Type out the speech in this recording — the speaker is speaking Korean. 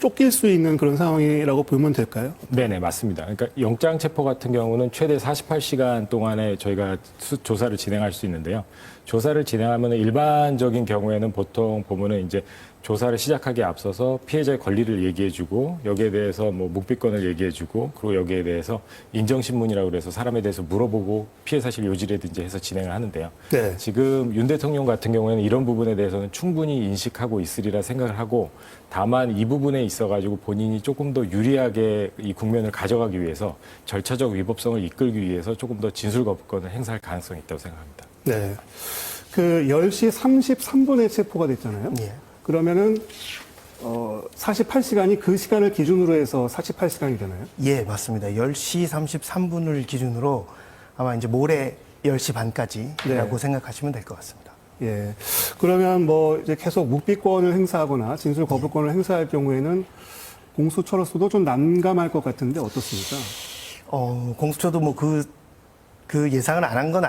쫓길 수 있는 그런 상황이라고 보면 될까요? 네네 맞습니다. 그러니까 영장 체포 같은 경우는 최대 48시간 동안에 저희가 수- 조사를 진행할 수 있는데요. 조사를 진행하면 일반적인 경우에는 보통 보면은 이제 조사를 시작하기에 앞서서 피해자의 권리를 얘기해주고 여기에 대해서 뭐 묵비권을 얘기해주고 그리고 여기에 대해서 인정신문이라고 그래서 사람에 대해서 물어보고 피해 사실 요지라든지 해서 진행을 하는데요. 네. 지금 윤 대통령 같은 경우에는 이런 부분에 대해서는 충분히 인식하고 있으리라 생각을 하고 다만 이 부분에 있어가지고 본인이 조금 더 유리하게 이 국면을 가져가기 위해서 절차적 위법성을 이끌기 위해서 조금 더 진술 거부권을 행사할 가능성이 있다고 생각합니다. 네. 그 10시 33분에 체포가 됐잖아요. 예. 그러면은 어 48시간이 그 시간을 기준으로 해서 48시간이 되나요? 예, 맞습니다. 10시 33분을 기준으로 아마 이제 모레 10시 반까지라고 네. 생각하시면 될 것 같습니다. 예. 그러면 뭐 이제 계속 묵비권을 행사하거나 진술 거부권을 행사할 경우에는 공수처로서도 좀 난감할 것 같은데 어떻습니까? 어, 공수처도 뭐 그, 그 예상을 안 한 건